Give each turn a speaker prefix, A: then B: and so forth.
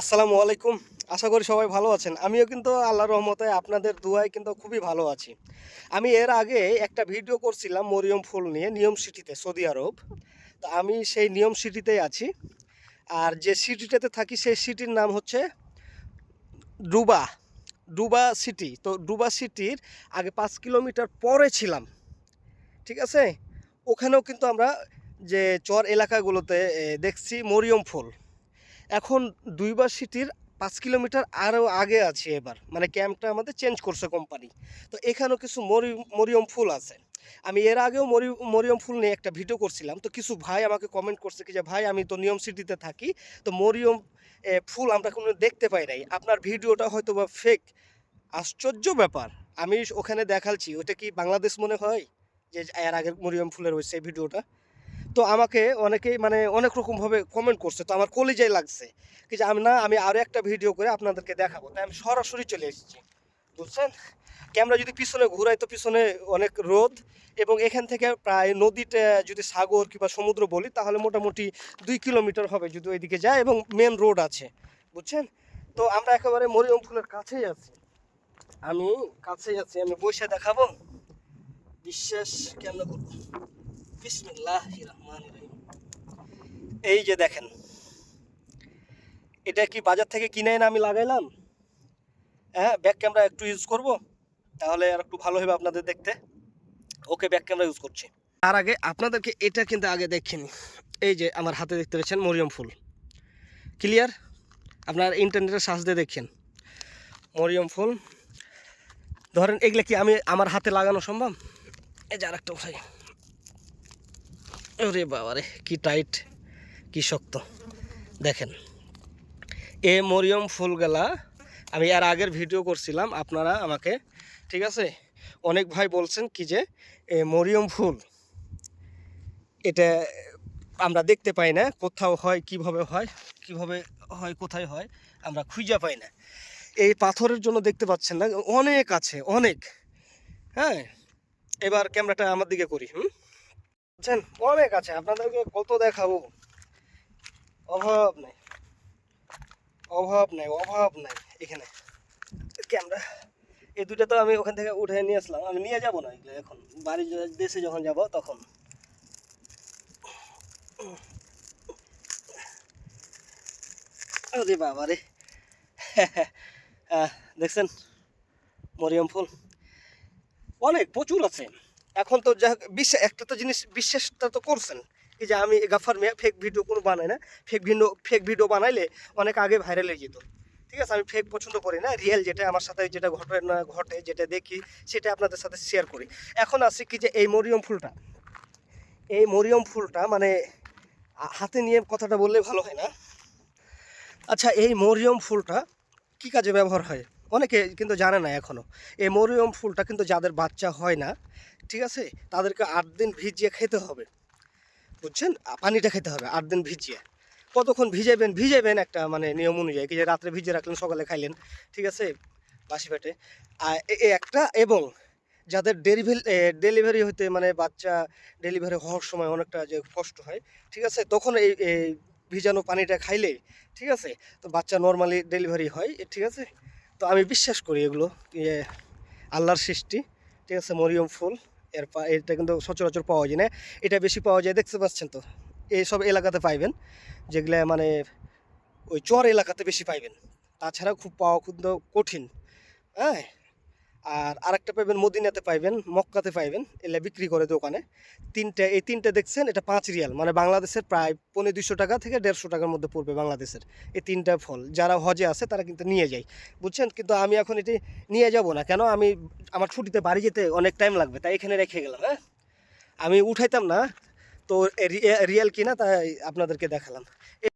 A: আসসালামু আলাইকুম। আশা করি সবাই ভালো আছেন। আমিও কিন্তু আল্লাহর রহমতে আপনাদের দুয়ায় কিন্তু খুবই ভালো আছি। আমি এর আগে একটা ভিডিও করছিলাম মরিয়ম ফুল নিয়ে নিয়ম সিটিতে, সৌদি আরব। তো আমি সেই নিয়ম সিটিতেই আছি। আর যে সিটিটাতে থাকি সেই সিটির নাম হচ্ছে ডুবা ডুবা সিটি। তো ডুবা সিটির আগে পাঁচ কিলোমিটার পরে ছিলাম। ঠিক আছে? ওখানেও কিন্তু আমরা যে চর এলাকাগুলোতে দেখছি মরিয়ম ফুল। এখন দুইবার সিটির পাঁচ কিলোমিটার আরও আগে আছে এবার। মানে ক্যাম্পটা আমাদের চেঞ্জ করছে কোম্পানি তো এখানেও কিছু মরি, মরিয়ম ফুল আছে। আমি এর আগেও মরি, মরিয়ম ফুল নিয়ে একটা ভিডিও করছিলাম। তো কিছু ভাই আমাকে কমেন্ট করছে কি যে, ভাই, আমি তো নিয়ম সিটিতে থাকি। তো মরিয়ম ফুল আমরা কোনো দেখতে পাই নাই। আপনার ভিডিওটা হয়তো বা ফেক আশ্চর্য ব্যাপার। আমি ওখানে দেখালছি ওটা কি বাংলাদেশ মনে হয়? যে, এর আগের মরিয়ম ফুলের সেই ভিডিওটা তো আমাকে অনেকেই মানে অনেক রকমভাবে কমেন্ট করছে। তো আমার কলিজাই লাগছে কি যে আমি না, আমি আরও একটা ভিডিও করে আপনাদেরকে দেখাবো। তাই আমি সরাসরি চলে এসেছি। বুঝছেন? ক্যামেরা যদি পিছনে ঘুরাই তো পিছনে অনেক রোদ এবং এখান থেকে প্রায় নদীতে যদি সাগর কিংবা সমুদ্র বলি, তাহলে মোটামুটি দুই কিলোমিটার হবে যদি ওইদিকে যায় এবং মেন রোড আছে। বুঝছেন? তো আমরা একেবারে মরিয়ম ফুলের কাছেই আছি। আমি কাছেই আছি, আমি বসে দেখাবো। বিশ্বাস কেন করব? বিসমিল্লাহ। এই যে দেখেন, এটা কি বাজার থেকে কিনে এনে আমি লাগাইলাম? হ্যাঁ ব্যাক ক্যামেরা একটু ইউজ করব, তাহলে আর একটু ভালো হবে আপনাদের দেখতে। ওকে ব্যাক ক্যামেরা ইউজ করছি। তার আগে আপনাদেরকে এটা কিন্তু আগে দেখিনি। এই যে আমার হাতে দেখতে পাচ্ছেন মরিয়ম ফুল। ক্লিয়ার আপনার ইন্টারনেটে সার্চ দিয়ে দেখেন। মরিয়ম ফুল। ধরেন এগুলো কি আমি আমার হাতে লাগানো সম্ভব? এই যে আরেকটা উঠাই ওরে বাবারে, কি টাইট কি শক্ত? দেখেন, এ মরিয়ম ফুলগুলা, আমি এর আগের ভিডিও করছিলাম, আপনারা আমাকে, ঠিক আছে? অনেক ভাই বলছেন কি যে, এ মরিয়ম ফুল, এটা আমরা দেখতে পাই না, কোথাও হয়, কীভাবে হয় কীভাবে হয়, কোথায় হয়, আমরা খুঁজে পাই না। এই পাথরের জন্য দেখতে পাচ্ছেন না, অনেক আছে, অনেক। হ্যাঁ? এবার ক্যামেরাটা আমার দিকে করি, হুম? বুঝছেন? অনেক আছে, আপনাদেরকে কত দেখাবো? অভাব নাই। অভাব নাই অভাব নাই এখানে। ক্যামেরা, এই দুটো তো আমি ওখান থেকে উঠে নিয়ে আসলাম। আমি নিয়ে যাব না এগুলো এখন। বাড়ি দেশে যখন যাব তখন। আরে বাবা রে। দেখছেন? মরিয়ম ফুল। অনেক, প্রচুর আছে। এখন তো যা বিশ্বাস একটা তো জিনিস বিশ্বাসটা তো করছেন। এই যে আমি গাফার মেয়ে ফেক ভিডিও কোনো বানাই না। ফেক ভিডিও ফেক ভিডিও বানাইলে অনেক আগে ভাইরাল হয়ে যেত। ঠিক আছে? আমি ফেক পছন্দ করি না রিয়েল যেটা আমার সাথে যেটা ঘটে, না ঘটে, যেটা দেখি, সেটা আপনাদের সাথে শেয়ার করি। এখন আছে কি যে এই মরিয়ম ফুলটা। এই মরিয়ম ফুলটা মানে হাতে নিয়ে কথাটা বললে ভালো হয় না? আচ্ছা এই মরিয়ম ফুলটা কি কাজে ব্যবহার হয়? অনেকে কিন্তু জানে না এখনও এই মরিয়ম ফুলটা কিন্তু যাদের বাচ্চা হয় না, ঠিক আছে? তাদেরকে আট দিন ভিজিয়ে খেতে হবে। বুঝছেন? পানিটা খেতে হবে আট দিন ভিজিয়ে। কতক্ষণ ভিজাবেন ভিজাবেন একটা মানে নিয়ম অনুযায়ী কি যে রাত্রে ভিজিয়ে রাখলেন, সকালে খাইলেন, ঠিক আছে? বাসি পেটে। আর একটা এবং যাদের ডেলিভারি ডেলিভারি হতে মানে বাচ্চা ডেলিভারি হওয়ার সময় অনেকটা যে কষ্ট হয়, ঠিক আছে? তখন এই ভিজানো পানিটা খাইলে ঠিক আছে? তো বাচ্চা নর্মালি ডেলিভারি হয় ঠিক আছে? তো আমি বিশ্বাস করি এগুলো যে আল্লাহর সৃষ্টি, ঠিক আছে? মরিয়ম ফুল। এর এটা কিন্তু সচরাচর পাওয়া যায় না। এটা বেশি পাওয়া যায়, দেখতে পাচ্ছেন তো? এইসব এলাকাতে পাইবেন, যেগুলো মানে ওই চর এলাকাতে বেশি পাইবেন। তাছাড়া খুব পাওয়া কিন্তু কঠিন হ্যাঁ? আর আরেকটা পাইবেন মদিনাতে পাইবেন, মক্কাতে পাইবেন এগুলা বিক্রি করে দোকানে। তিনটে, এই তিনটে দেখছেন, এটা পাঁচ রিয়াল। মানে বাংলাদেশের প্রায় পনেরো দুশো টাকা থেকে দেড়শো টাকার মধ্যে পড়বে বাংলাদেশের এই তিনটা ফল। যারা হজে আছে, তারা কিন্তু নিয়ে যায়। বুঝছেন? কিন্তু আমি এখন এটি নিয়ে যাব না। কেন? আমি, আমার ছুটিতে বাড়ি যেতে অনেক টাইম লাগবে, তাই এখানে রেখে গেলাম হ্যাঁ? আমি উঠাইতাম না, তো রিয়াল কিনা, তাই আপনাদেরকে দেখালাম।